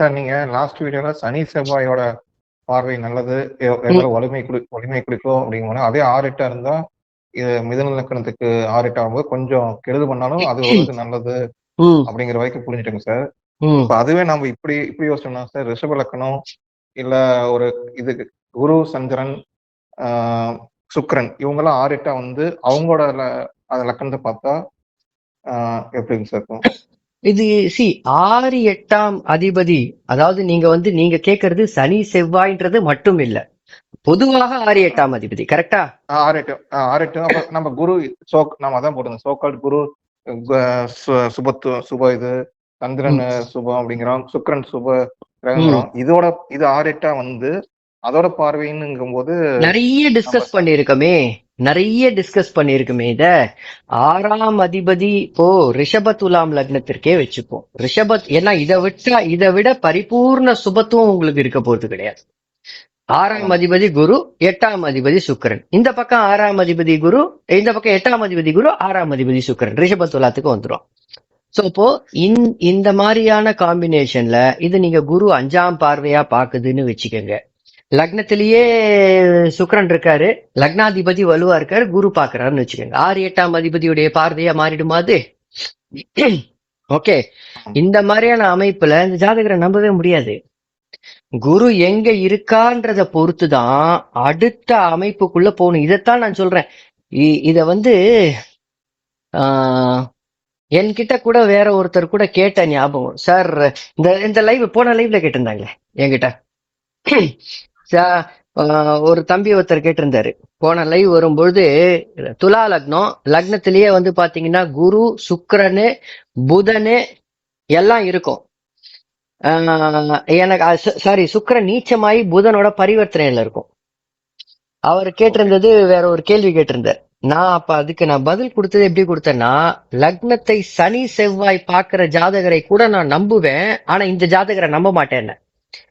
Sir நீங்க last வீடியோல சனி செவ்வாயோட பார்வை நல்லது வலிமை குடி வலிமை குடிக்கும் அப்படிங்கணும் அதே ஆறு எட்டா இருந்தா இது மிதன லக்கணத்துக்கு ஆகும்போது கொஞ்சம் கெடுது பண்ணாலும் அது ஒரு நல்லது அப்படிங்கிற வரைக்கும் புரிஞ்சுட்டோங்க சார் இப்ப அதுவே நம்ம இப்படி இப்படி யோசிச்சோம்னா சார் ரிஷப லக்கணம் இல்ல ஒரு இது குரு சந்திரன் ஆஹ், சுக்கிரன் இவங்கெல்லாம் ஆறு எட்டா வந்து அவங்களோட அந்த லக்கணத்தை பார்த்தா எப்படிங்க சார் இருக்கும்? இது சி ஆறு எட்டாம் அதிபதி அதாவது நீங்க வந்து நீங்க கேக்குறது சனி செவ்வாய்ன்றது மட்டும் இல்ல பொதுவாக ஆறு எட்டாம் அதிபதி கரெக்டா ஆறு எட்டு ஆறு எட்டு நம்ம குரு சோ நம்ம அதான் போட்டுருந்தோம். சோக்கால் குரு சுபத்து சுப இது சந்திரன் சுபம் அப்படிங்கிறோம். சுக்கிரன் சுப கிரகங்கிறோம். இதோட இது ஆறு எட்டா வந்து அதோட பார்வைன்னுங்கும் போது நிறைய டிஸ்கஸ் பண்ணிருக்கோமே நிறைய டிஸ்கஸ் பண்ணிருக்கோமே இத. ஆறாம் அதிபதி இப்போ ரிஷப துலாம் லக்னத்திற்கே வச்சுப்போம். ரிஷபத் ஏன்னா இதை விட்டா இதை விட பரிபூர்ண சுபத்துவம் உங்களுக்கு இருக்க போறது கிடையாது. ஆறாம் அதிபதி குரு எட்டாம் அதிபதி சுக்கிரன். இந்த பக்கம் ஆறாம் அதிபதி குரு இந்த பக்கம் எட்டாம் அதிபதி குரு ஆறாம் அதிபதி சுக்கிரன். ரிஷப துலாத்துக்கு வந்துரும். சோ இப்போ இந்- இந்த மாதிரியான காம்பினேஷன்ல இது நீங்க குரு அஞ்சாம் பார்வையா பாக்குதுன்னு வச்சுக்கோங்க. லக்னத்திலேயே சுக்கரன் இருக்காரு. லக்னாதிபதி வலுவா இருக்காரு. குரு பாக்குறாருன்னு வச்சுக்கோங்க. ஆறு எட்டாம் அதிபதியுடைய பார்வையா மாறிடுமா அது? ஓகே இந்த மாதிரியான அமைப்புல இந்த ஜாதகரை நம்பவே முடியாது. குரு எங்க இருக்கான்றத பொறுத்துதான் அடுத்த அமைப்புக்குள்ள போகணும். இதைத்தான் நான் சொல்றேன். இ- இத வந்து ஆஹ், என்கிட்ட கூட வேற ஒருத்தர் கூட கேட்ட ஞாபகம். சார் இந்த இந்த லைவ் போன லைவ்ல கேட்டிருந்தாங்களே என்கிட்ட. ஒரு தம்பி ஒருத்தர் கேட்டிருந்தாரு. போன லைவ் வரும்பொழுது துலா லக்னம் லக்னத்திலேயே வந்து பாத்தீங்கன்னா குரு சுக்கரனு புதனு எல்லாம் இருக்கும். ஆஹ், எனக்கு சாரி சுக்கரன் நீச்சமாயி புதனோட பரிவர்த்தனையில இருக்கும். அவர் கேட்டிருந்தது வேற ஒரு கேள்வி கேட்டிருந்தார். நான் அப்ப அதுக்கு நான் பதில் கொடுத்தது எப்படி கொடுத்தேன்னா லக்னத்தை சனி செவ்வாய் பாக்குற ஜாதகரை கூட நான் நம்புவேன் ஆனா இந்த ஜாதகரை நம்ப மாட்டேன்னு.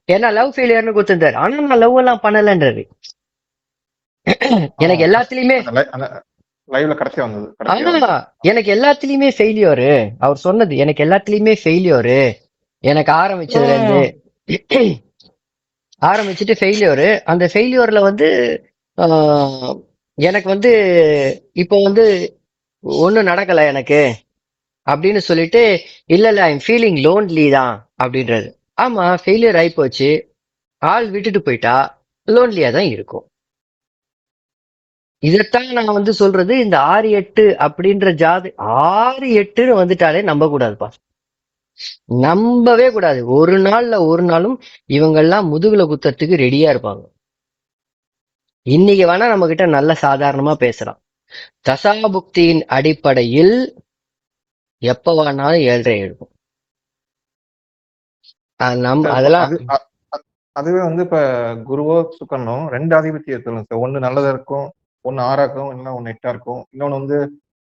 ஏன்னா லவ் ஃபெயிலியர்னு கொடுத்திருந்தாரு. ஆனா நான் லவ் எல்லாம் பண்ணலன்றாரு. எனக்கு எல்லாத்துலயுமே லைவ்ல வந்தது. ஆனா எனக்கு எல்லாத்துலயுமே ஃபெயிலியரு அவர் சொன்னது எனக்கு எல்லாத்துலயுமே ஃபெயிலியரு எனக்கு ஆரம்பிச்சதுல இருந்து ஆரம்பிச்சுட்டு ஃபெயிலியரு அந்த ஃபெயிலியர்ல வந்து எனக்கு வந்து இப்போ வந்து ஒண்ணும் நடக்கல எனக்கு. அப்படின்னு சொல்லிட்டு இல்ல இல்ல ஐம் ஃபீலிங் லோன்லி தான் அப்படின்றது ஆமா ஃபெயிலியர் ஆகி போச்சு. ஆள் விட்டுட்டு போயிட்டா லோன்லியா தான் இருக்கும். இதைத்தான் நான் வந்து சொல்றது இந்த ஆறு எட்டு அப்படின்ற ஜாதி ஆறு எட்டுன்னு வந்துட்டாலே நம்ப கூடாதுப்பா நம்பவே கூடாது. ஒரு நாள்ல ஒரு நாளும் இவங்கெல்லாம் முதுகுல குத்துறதுக்கு ரெடியா இருப்பாங்க. இன்னைக்கு வேணா நம்ம கிட்ட நல்ல சாதாரணமா பேசலாம். தசாபுக்தியின் அடிப்படையில் எப்ப வேணாலும் ஏழ்றை இருக்கும் அதெல்லாம் அதுவே வந்து இப்ப குருவோ சுக்கரனோ ரெண்டு ஆதிபத்தியம் சொல்லுங்க சார். ஒண்ணு நல்லதா இருக்கும் ஒண்ணு ஆறா இருக்கும் இல்லைன்னா ஒண்ணு எட்டா இருக்கும். இன்னொன்னு வந்து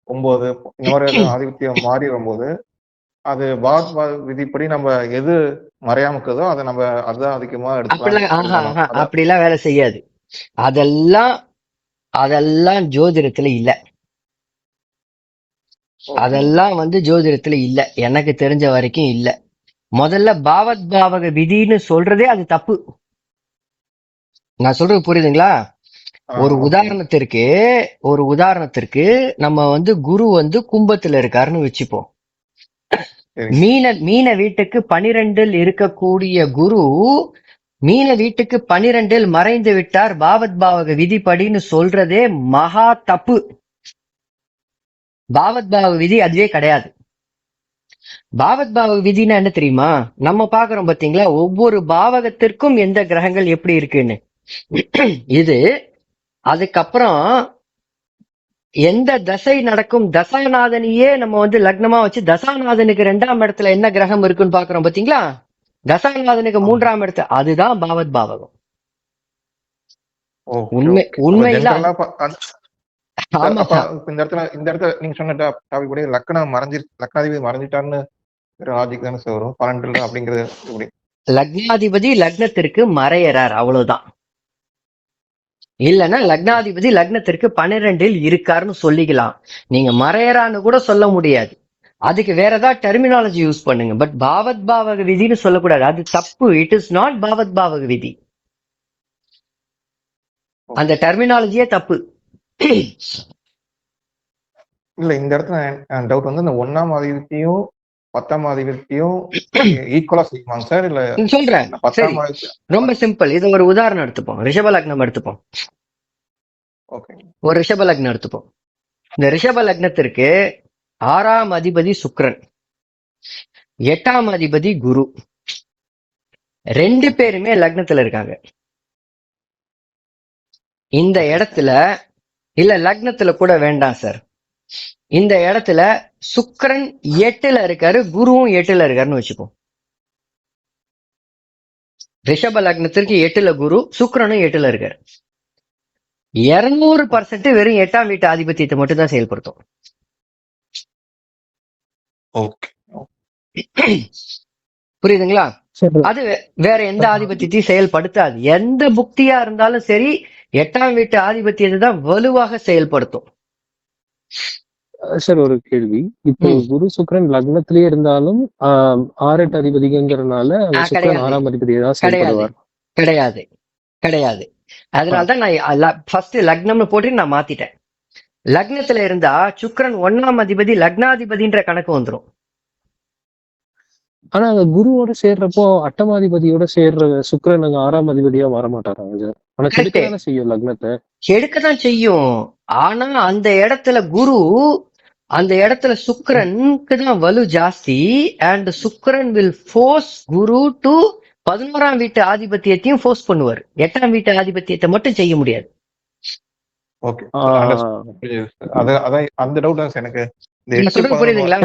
ஒன்பது ஏதாவது ஆதிபத்தியம் மாறி வரும்போது அது பாத் விதிப்படி நம்ம எது மறையாம இருக்குதோ அதை நம்ம அதுதான் அதிகமா எடுத்துக்கலாம். அப்படிலாம் வேலை செய்யாது. அதெல்லாம் அதெல்லாம் ஜோதிடத்துல இல்ல. அதெல்லாம் வந்து ஜோதிடத்துல இல்ல. எனக்கு தெரிஞ்ச வரைக்கும் இல்ல. முதல்ல பாவத் பாவக விதின்னு சொல்றதே அது தப்பு. நான் சொல்றது புரியுதுங்களா? ஒரு. உதாரணத்திற்கு ஒரு உதாரணத்திற்கு நம்ம வந்து குரு வந்து கும்பத்துல இருக்காருன்னு வச்சுப்போம். மீன மீன வீட்டுக்கு பனிரெண்டில் இருக்கக்கூடிய குரு மீன வீட்டுக்கு பனிரெண்டில் மறைந்து விட்டார். பாவத் பாவக விதிப்படின்னு சொல்றதே மகா தப்பு. பாவத் பாவக விதி அதுவே கிடையாது. பாவத் பாவக விதினா என்ன தெரியுமா? நம்ம பாக்குறோம் பாத்தீங்களா ஒவ்வொரு பாவகத்திற்கும் எந்த கிரகங்கள் எப்படி இருக்குன்னு? இது அதுக்கப்புறம் எந்த தசை நடக்கும்? தசாநாதனையே நம்ம வந்து லக்னமா வச்சு தசாநாதனுக்கு ரெண்டாம் இடத்துல என்ன கிரகம் இருக்குன்னு பாக்குறோம் பாத்தீங்களா தசாநாதனுக்கு மூன்றாம் இடத்துல அதுதான் பாவத் பாவகம் உண்மை. உண்மையில இந்த இடத்துல இந்த இடத்துல நீங்க சொன்ன டாபிக் படி லக்னம் மறைஞ்சி லக்னாதிபதி மறைஞ்சிட்டான்னு லாஜிக் தானே சார் வரும்? பன்னெண்டு அப்படிங்கிறது லக்னாதிபதி லக்னத்திற்கு மறையறார் அவ்வளவுதான். இல்லைன்னா லக்னாதிபதி லக்னத்திற்கு பன்னிரெண்டில் இருக்காருன்னு சொல்லிக்கலாம். நீங்க மறையறான்னு கூட சொல்ல முடியாது. அதுக்கு வேற ஏதாவது டெர்மினாலஜி யூஸ் பண்ணுங்க. பட் பாவத் பாவக விதின்னு சொல்லக்கூடாது. அது தப்பு. இட் இஸ் நாட் பாவத் பாவக விதி. அந்த டெர்மினாலஜியே தப்பு. இல்ல இந்த இடத்துல டவுட் வந்து இந்த ஒன்னாம் அதிபத்தியும் பத்தாம் அதிபத்தியும் ஈக்குவலா செய்வாங்க சார் இல்ல சொல்றேன். ரொம்ப சிம்பிள் இது ஒரு உதாரணம் எடுத்துப்போம். ரிஷப லக்னம் எடுத்துப்போம். ஒரு ரிஷப லக்னம் எடுத்துப்போம். இந்த ரிஷப லக்னத்திற்கு ஆறாம் அதிபதி சுக்கிரன் எட்டாம் அதிபதி குரு. ரெண்டு பேருமே லக்னத்துல இருக்காங்க. இந்த இடத்துல இல்ல லக்னத்துல கூட வேண்டாம் சார் இந்த இடத்துல சுக்கிரன் எட்டுல இருக்காரு குருவும் எட்டுல இருக்காருன்னு வச்சுப்போம். ரிஷப லக்னத்திற்கு எட்டுல குரு சுக்கிரனும் எட்டுல இருக்காரு. இருநூறு பர்சன்ட் வெறும் எட்டாம் வீட்டு ஆதிபத்தியத்தை மட்டும் தான் செயல்படுத்தும். ஓகே. புரியுதுங்களா? அது வேற எந்த ஆதிபத்தியத்தையும் செயல்படுத்தாது. எந்த புக்தியா இருந்தாலும் சரி எட்டாம் வீட்டு ஆதிபத்தியத்தை தான் வலுவாக செயல்படுத்தும். சார் ஒரு கேள்வி. இப்போ. குரு சுக்கிரன் லக்னத்திலேயே இருந்தாலும் எட்டு அதிபதிங்கிறனால சுக்கிரன். ஆறாம் அதிபதியை தான் கிடையாது. செயல்படுவார் கிடையாது. கிடையாது. அதனாலதான் நான் ஃபர்ஸ்ட் லக்னம்னு போட்டு நான் மாத்திட்டேன். லக்னத்துல இருந்தா சுக்கிரன் ஒண்ணாம் அதிபதி லக்னாதிபதின்ற கணக்கு வந்துரும். ஆனா அந்த குருவோட சேர்றப்போ அட்டமாதிபதியோட சேர்ற சுக்கிரன் அங்க ஆறாம் அதிபதியா வர மாட்டாராங்க சார் ஆனா Correct. கெடுக்க தானே செய்யும் லக்னத்தை? எடுக்கத்தான் செய்யும். ஆனா அந்த இடத்துல குரு அந்த இடத்துல சுக்கிரனுக்கு தான் வலு ஜாஸ்தி. அண்ட் சுக்கிரன் வில் ஃபோர்ஸ் குரு டு பதினோராம் வீட்டு ஆதிபத்தியத்தையும் ஃபோர்ஸ் பண்ணுவார். எட்டாம் வீட்டு ஆதிபத்தியத்தை மட்டும் செய்ய முடியாது. ஓகே அதான் அந்த டவுட் எனக்கு. புரியுதுங்களா?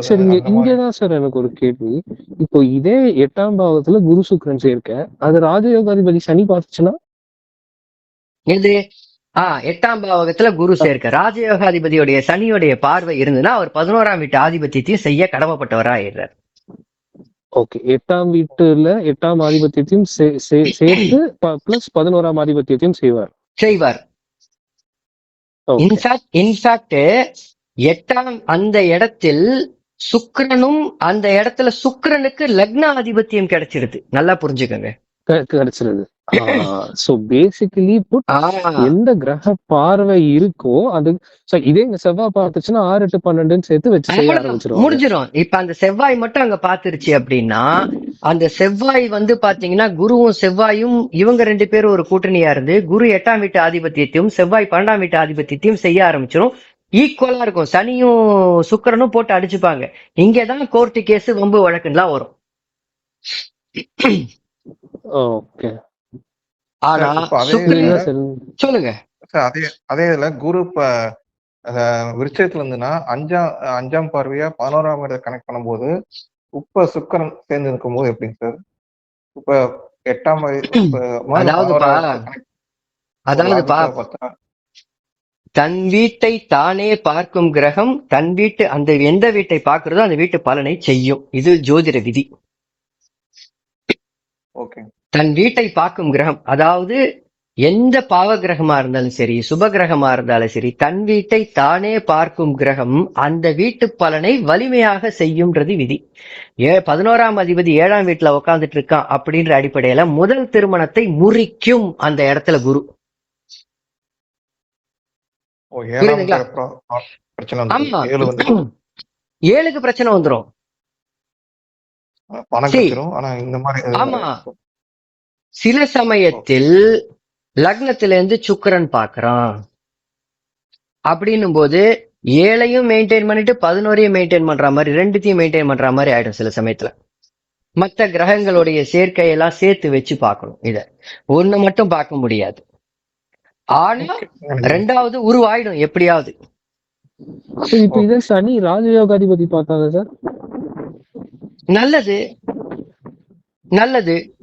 சரி. இங்கதான் சார் எனக்கு ஒரு கேள்வி. இப்போ இதே எட்டாம் பாவத்துல குரு சுக்கிரன் சேர்க்க அது ராஜயோகாதிபதி சனி பார்த்துச்சுன்னா? இது ஆ எட்டாம் பாவகத்துல குரு சேர்க்க ராஜயோகாதிபதியுடைய சனியுடைய பார்வை இருந்ததுன்னா அவர் பதினோராம் வீட்டு ஆதிபத்தியத்தையும் செய்ய கடமைப்பட்டவரா ஆயிடுறார் ஓகே எட்டாம் வீட்டுல எட்டாம் ஆதிபத்தியத்தையும் சேர்த்து பிளஸ் பதினோராம் ஆதிபத்தியத்தையும் செய்வார். செய்வார். இன்ஃபேக்ட் இன்ஃபேக்ட் எட்டாம் அந்த இடத்தில் சுக்கிரனும் அந்த இடத்துல சுக்கிரனுக்கு லக்ன ஆதிபத்தியம் கிடைச்சிருது. நல்லா புரிஞ்சுக்கோங்க. கிடைச்சிருது. சோ பேசிக்கலி எந்த கிரக பார்வை இருக்கோ அது இதே இங்க செவ்வாய் பார்த்துச்சுன்னா ஆறு எட்டு பன்னெண்டுன்னு சேர்த்து வச்சு செய்ய. ஆரம்பிச்சிருவாங்க. முடிஞ்சிரும். இப்ப அந்த செவ்வாய் மட்டும் அங்க பாத்துருச்சு அப்படின்னா அந்த செவ்வாய் வந்து பாத்தீங்கன்னா குருவும் செவ்வாயும் இவங்க ரெண்டு பேரும் ஒரு கூட்டணியா இருந்து குரு எட்டாம் வீட்டு ஆதிபத்தியத்தையும் செவ்வாய் பன்னெண்டாம் வீட்டு ஆதிபத்தியத்தையும் செய்ய ஆரம்பிச்சிரும். ஈக்குவலா இருக்கும். சனியும் சுக்கிரனும் போட்டு அடிச்சுப்பாங்க. இங்கதான் கோர்ட்டு கேஸ் வம்பு வழக்குலாம் வரும். ஓகே ஆனா சொல்லுங்க. சார் அதே அதே இதுல குரு விருச்சிகத்துல இருந்துன்னா அஞ்சாம் அஞ்சாம் பார்வையா பதினோராம் இடத்தை கனெக்ட் பண்ணும்போது இப்ப சுக்கரன் சேர்ந்து இருக்கும் போது எப்படிங்க சார்? இப்ப எட்டாம் அதாவதுப்பா, அதாவதுப்பா. தன் வீட்டை தானே பார்க்கும் கிரகம் தன் வீட்டு அந்த எந்த வீட்டை பார்க்கிறதோ அந்த வீட்டு பலனை செய்யும். இது ஜோதிட விதி. தன் வீட்டை பார்க்கும் கிரகம் அதாவது எந்த பாவ கிரகமா இருந்தாலும் சரி சுப கிரகமா இருந்தாலும் சரி தன் வீட்டை தானே பார்க்கும் கிரகம் அந்த வீட்டு பலனை வலிமையாக செய்யும்ன்றது விதி. ஏ பதினோராம் அதிபதி ஏழாம் வீட்டுல உட்கார்ந்துட்டு இருக்கான் அப்படின்ற அடிப்படையில முதல் திருமணத்தை முறிக்கும் அந்த இடத்துல குரு ஓ ஏழாம் புரியுதுங்களா? பிற- பிற- பிரச்சனை வந்து ஆமா ஏழு வந்து ஏழுக்கு பிரச்சனை வந்துரும். சில சமயத்தில் லக்னத்துல இருந்து சுக்கிரன் பார்க்கறான். அப்படின்னும் போது ஏழையும் மெயின்டைன் பண்ணிட்டு பதினோரையும் மெயின்டைன் பண்ற மாதிரி ரெண்டுத்தையும் மெயின்டைன் பண்ற மாதிரி ஆயிடும் சில சமயத்துல. மத்த கிரகங்களுடைய சேர்க்கையெல்லாம் சேர்த்து வச்சு பார்க்கணும் இத. ஒண்ணு மட்டும் பார்க்க முடியாது. ஆனா ரெண்டாவது உருவாயிடும் எப்படியாவது. சரி, இப்ப இதே சனி ராஜயோகாதிபதி பார்த்தாங்க சார்? நல்லது. நல்லது.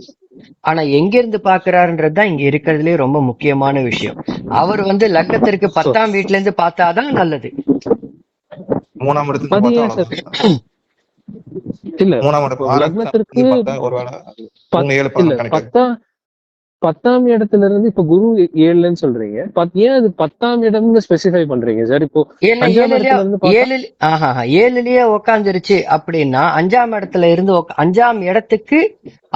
ஆனா எங்க இருந்து பாக்குறாருன்றதுதான் இங்க இருக்கிறதுலே ரொம்ப முக்கியமான விஷயம். அவர் வந்து லக்னத்திற்கு பத்தாம் வீட்டுல இருந்து பார்த்தாதான் நல்லது. மூணாம் இடத்துக்கு. இல்ல. மூணாம் இடத்துக்கு பத்தாம் பத்தாம் இடத்துல இருந்து இப்ப குரு ஏழுன்னு சொல்றீங்க. ஏன் அது பத்தாம் இடம்னு ஸ்பெசிஃபை பண்றீங்க சார் இப்போ ஏழுலயே? ஏழு உக்காந்துருச்சு அப்படின்னா அஞ்சாம் இடத்துல இருந்து அஞ்சாம் இடத்துக்கு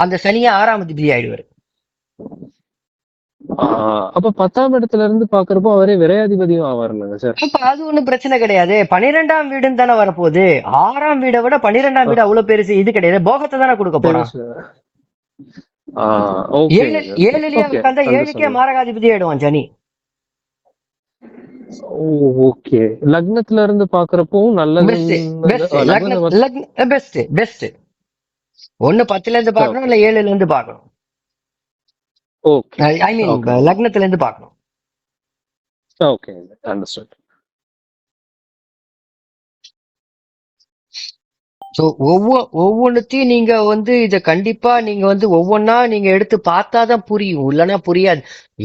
அந்த சனியா ஆறாம் அதிபதி ஆயிடுவாரு. அப்ப பத்தாம் இடத்துல இருந்து பாக்குறப்போ அவரே விரையாதிபதியும் ஆவாருங்க சார் அப்ப அது ஒண்ணும் பிரச்சனை கிடையாது. பனிரெண்டாம் வீடுன்னு தானே வரப்போகுது. ஆறாம் வீடை விட பன்னிரெண்டாம் வீடு அவ்வளவு பெருசு இது கிடையாது. போகத்தை தானே கொடுக்க ஏழு ஏழுலயே உட்காந்தா ஏழுக்கே மாரகாதிபதி ஆயிடுவான் சனி ஓகே. லக்னத்துல இருந்து பாக்குறப்பவும் நல்லது பெஸ்ட் பெஸ்ட் ஒண்ணு பத்துல இருந்து பார்க்கணும் இல்ல ஏழுல இருந்து பார்க்கணும் ஓகே ஐ மீன். லக்னத்துல இருந்து பார்க்கணும் ஓகே அண்டர்ஸ்டாண்ட் ஸோ ஒவ்வொ ஒவ்வொன்றுத்தையும் நீங்க வந்து இத கண்டிப்பா நீங்க வந்து ஒவ்வொன்றா நீங்க எடுத்து பார்த்தாதான் புரியும். இல்லைன்னா புரியாது.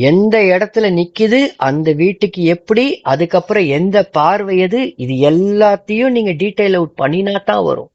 எந்த இடத்துல நிக்குது அந்த வீட்டுக்கு எப்படி அதுக்கப்புறம் எந்த பார்வை எது இது எல்லாத்தையும் நீங்க டீட்டெயில் அவுட் பண்ணினா தான் வரும்.